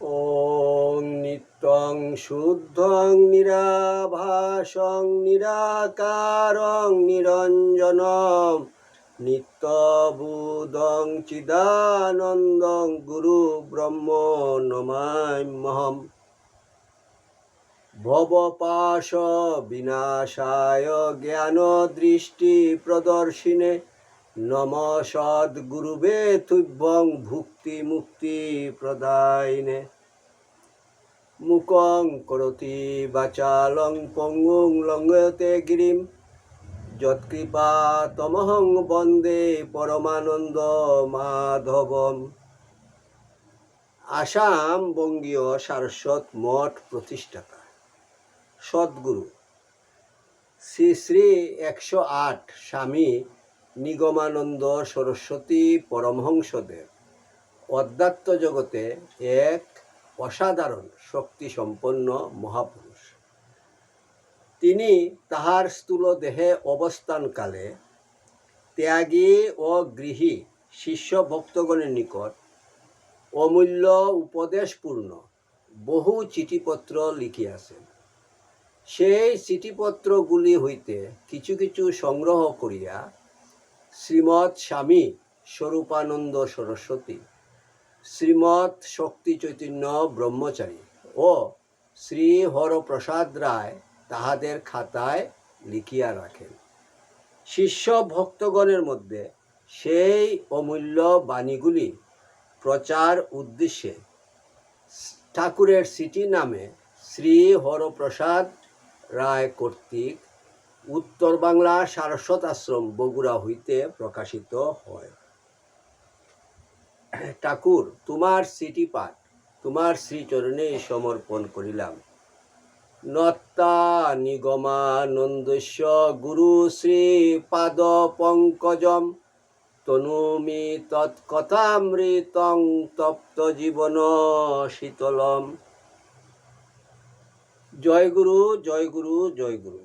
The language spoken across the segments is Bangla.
ॐ नित्यं शुद्धं निराभासं निराकारं निरञ्जनं नित्यबुधं चिदानन्दं गुरुब्रह्म नमाम्यहम् ভবপাশ বিনাশায় জ্ঞানদৃষ্টি প্রদর্শিনে নম সদ্গুরুবে তুভ্যং ভুক্তি মুক্তি প্রদায়নে। মুকং করতি বাচালং পঙ্গুং লঙ্ঘয়তে গিরিম। যৎকৃপা তমহং বন্দে পরমানন্দ মাধবম। আসাম বঙ্গীয় সারস্বত মঠ প্রতিষ্ঠাতা। সদ্গুরু। শ্রী শ্রী একশো আট স্বামী নিগমানন্দ সরস্বতী পরমহংসদেব। অধ্যাত্ম জগতে এক অসাধারণ শক্তি সম্পন্ন মহাপুরুষ। তিনি তাহার স্থূল দেহে অবস্থানকালে ত্যাগী ও গৃহী শিষ্য ভক্তগণের নিকট অমূল্য উপদেশপূর্ণ বহু চিঠিপত্র লিখিয়াছেন। সেই চিঠিপত্রগুলি হইতে কিছু কিছু সংগ্রহ করিয়া শ্রীমৎ স্বামী স্বরূপানন্দ সরস্বতী, শ্রীমৎ শক্তি চৈতন্য ব্রহ্মচারী ও শ্রী হরপ্রসাদ রায় তাহাদের খাতায় লিখিয়া রাখেন। শিষ্য ভক্তগণের মধ্যে সেই অমূল্য বাণীগুলি প্রচার উদ্দেশ্যে ঠাকুরের সিটি নামে শ্রী হরপ্রসাদ রায় কর্তৃক উত্তর বাংলা সারস্বত আশ্রম বগুড়া হইতে প্রকাশিত হয়। ঠাকুর, তোমার সিটি পাঠ, তোমার শ্রীচরণে সমর্পণ করিলাম। নত্তা নিগমানন্দস্য গুরু শ্রী পাদ পঙ্কজম তনুমি তৎকথামৃতং তপ্ত জীবন শীতলম। জয় গুরু জয় গুরু জয় গুরু।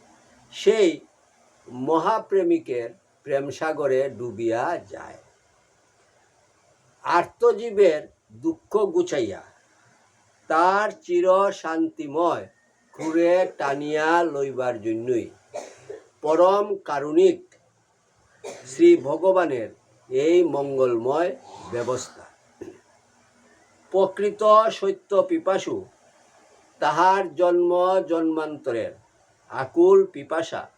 সেই মহাপ্রেমিকের প্রেমসাগরে ডুবিয়া যায়। আর্তজীবের দুঃখ গুছাইয়া তার চির শান্তিময় ঘুরে টানিয়া লইবার জন্যই পরম কারুণিক শ্রী ভগবানের এই মঙ্গলময় ব্যবস্থা। প্রকৃত সত্য পিপাসু তাহার জন্ম জন্মান্তরের আকুল পিপাসা।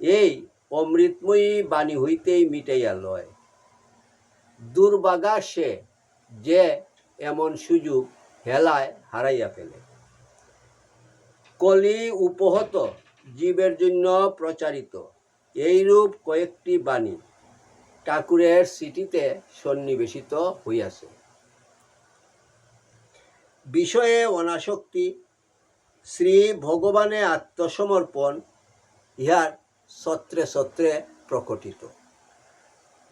এই অমৃতময়ী বাণী হইতেই মিটাইয়া লয়। দুর্বাগা সে যে এমন সুযোগ হেলায় হারাইয়া ফেলে। কলি উপহত জীবের জন্য প্রচারিত এইরূপ কয়েকটি বাণী ঠাকুরের সিটিতে সন্নিবেশিত হইয়াছে। বিষয়ে অনাসক্তি শ্রী ভগবানে আত্মসমর্পণ, ইহার সত্রে সত্রে প্রকটিত।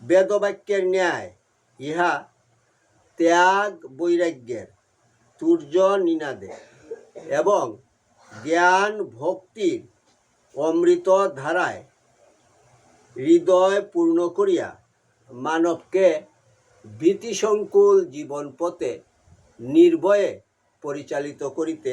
বেদবাক্যের ন্যায় ইহা ত্যাগ বৈরাগ্যের তুর্য নিনাদে এবং জ্ঞান ভক্তির অমৃত ধারায় হৃদয় পূর্ণ করিয়া মানবকে ভীতিসংকুল জীবন পথে নির্ভয়ে পরিচালিত করিতে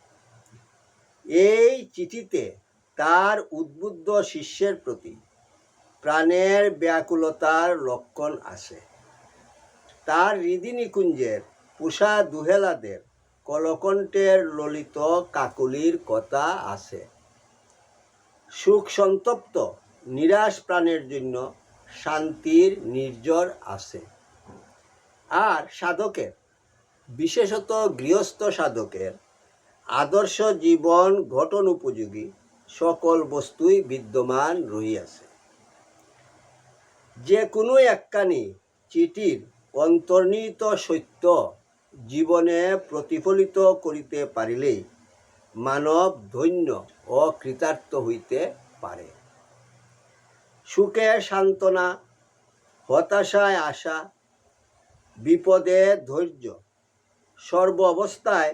এই চিঠিতে তার উদ্বুদ্ধ শিষ্যের প্রতি প্রাণের ব্যাকুলতার লক্ষণ আছে তার হৃদি নিকুঞ্জের পুষা দুহেলাদের কলকণ্ঠের ললিত কাকুলির কথা আছে সুখ সন্তপ্ত, নিরাশ প্রাণের জন্য শান্তির নির্জর আছে আর সাধকের, বিশেষত গৃহস্থ সাধকের আদর্শ জীবন গঠন উপযোগী, সকল বস্তুই বিদ্যমান রহিয়াছে। যে কোনো একখানি চিঠির অন্তর্নিহিত সত্য জীবনে প্রতিফলিত করিতে পারিলেই মানব ধন্য ও কৃতার্থ হইতে পারে। সুখে সান্ত্বনা, হতাশায় আশা, বিপদে ধৈর্য, সর্ব অবস্থায়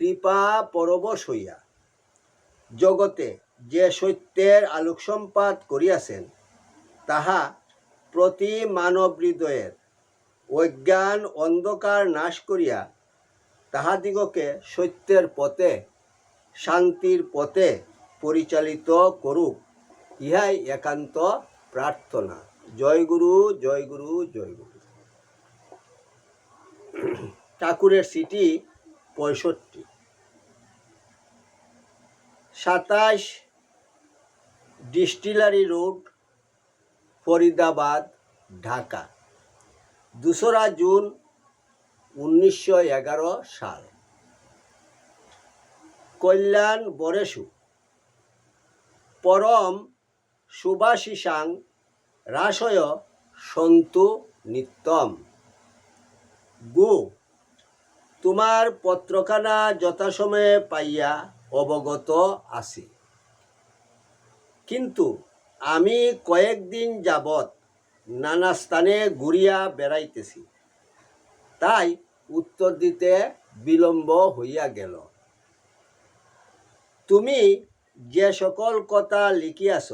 কৃপা পরবশ হইয়া জগতে যে সত্যের আলোকসম্পাত করিয়াছেন, তাহা প্রতি মানব হৃদয়ের অজ্ঞান অন্ধকার নাশ করিয়া তাহাদিগকে সত্যের পথে, শান্তির পথে পরিচালিত করুক, ইহাই একান্ত প্রার্থনা। জয় গুরু জয় গুরু জয় গুরু। ঠাকুরের সিটি পঁয়ষট্টি। সাতাশ ডিস্টিলারি রোড, ফরিদাবাদ, ঢাকা। দোসরা জুন উনিশশো এগারো সাল। কল্যাণ বরেশু পরম সুভাষিসাং রাসয় সন্তু নিত্যম। গু তোমার পত্রখানা যথাসময়ে পাইয়া অবগত আছি। কিন্তু আমি কয়েকদিন যাবৎ নানা স্থানে ঘুরিয়া বেড়াইতেছি। তাই উত্তর দিতে বিলম্ব হইয়া গেল। তুমি যে সকল কথা লিখিয়াছ,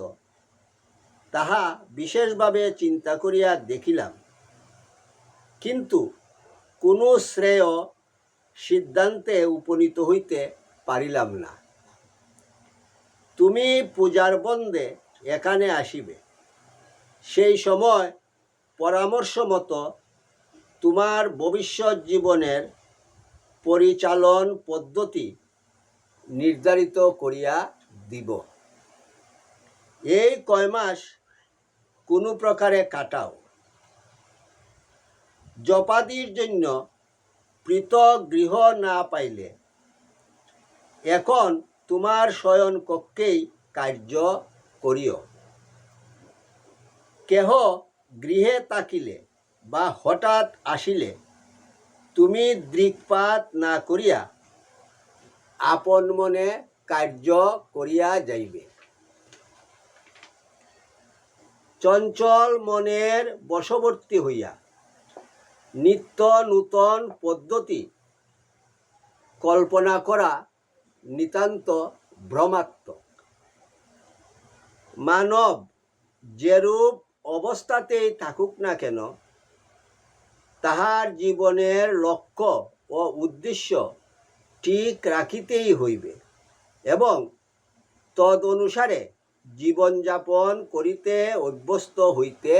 তাহা বিশেষভাবে চিন্তা করিয়া দেখিলাম। কিন্তু কোনো শ্রেয় সিদ্ধান্তে উপনীত হইতে পারিলাম না। তুমি পূজার বন্দে এখানে আসিবে। সেই সময় পরামর্শ মতো তোমার ভবিষ্যৎ জীবনের পরিচালন পদ্ধতি নির্ধারিত করিয়া দিব। এই কয় মাস কোনো প্রকারে কাটাও। জপাদির জন্য পৃথক গৃহ না পাইলে। এখন তোমার শয়ন কক্ষেই কার্য করিও। কেহ গৃহে তাকিলে বা হঠাৎ আসিলে তুমি দৃকপাত না করিয়া আপন মনে কার্য করিয়া যাইবে। চঞ্চল মনের বশবর্তী হইয়া নিত্য নূতন পদ্ধতি কল্পনা করা নিতান্ত ভ্রমাত্মক। মানব যেরূপ অবস্থাতেই থাকুক না কেন, তাহার জীবনের লক্ষ্য ও উদ্দেশ্য ঠিক রাখিতেই হইবে এবং তদ অনুসারে জীবনযাপন করিতে অভ্যস্ত হইতে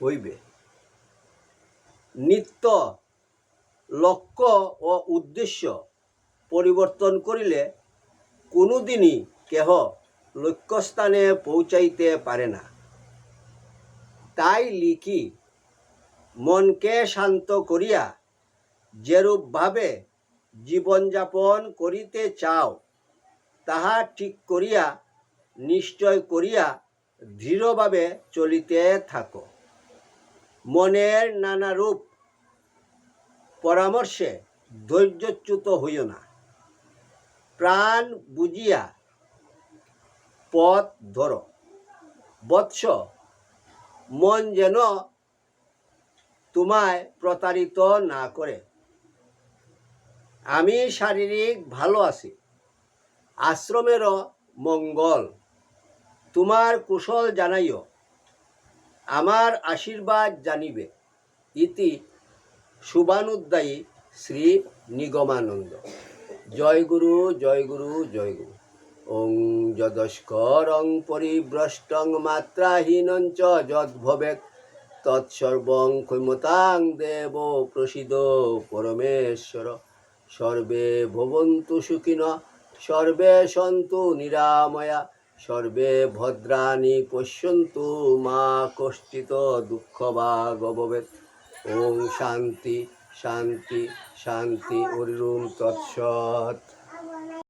হইবে। নিত্য লক্ষ্য ও উদ্দেশ্য পরিবর্তন করিলে কোনোদিনই কেহ লক্ষ্যস্থানে পৌঁছাইতে পারে না। তাই লিখি, মনকে শান্ত করিয়া যেরূপভাবে জীবনযাপন করিতে চাও, তাহা ঠিক করিয়া, নিশ্চয় করিয়া দৃঢ়ভাবে চলিতে থাকো। মনের নানা রূপ পরামর্শে ধৈর্যচ্যুত হইও না। প্রাণ বুঝিয়া পথ ধরো। বৎস, মন যেন তোমায় প্রতারিত না করে। আমি শারীরিক ভালো আছি। আশ্রমেরও মঙ্গল। তোমার কুশল জানাইও। আমার আশীর্বাদ জানিবে। ইতি শুভানুদ্দায়ী শ্রী নিগমানন্দ। জয় গুরু জয় গুরু জয় গুরু। ওং যদস্করং পরিভ্রষ্টং মাত্রাহীনং চ যদ্ভবেৎ। তৎসর্বং ক্ষমতাং দেব প্রসিদ পরমেশ্বর। সর্বে ভবন্তু সুখিন, সর্বে সন্তু নিরাময়া। সর্বে ভদ্রাণি পশ্যন্তু মা কষ্টিত দুঃখ বা গভবেত ওম শান্তি শান্তি শান্তি হরিরুম তৎসৎ।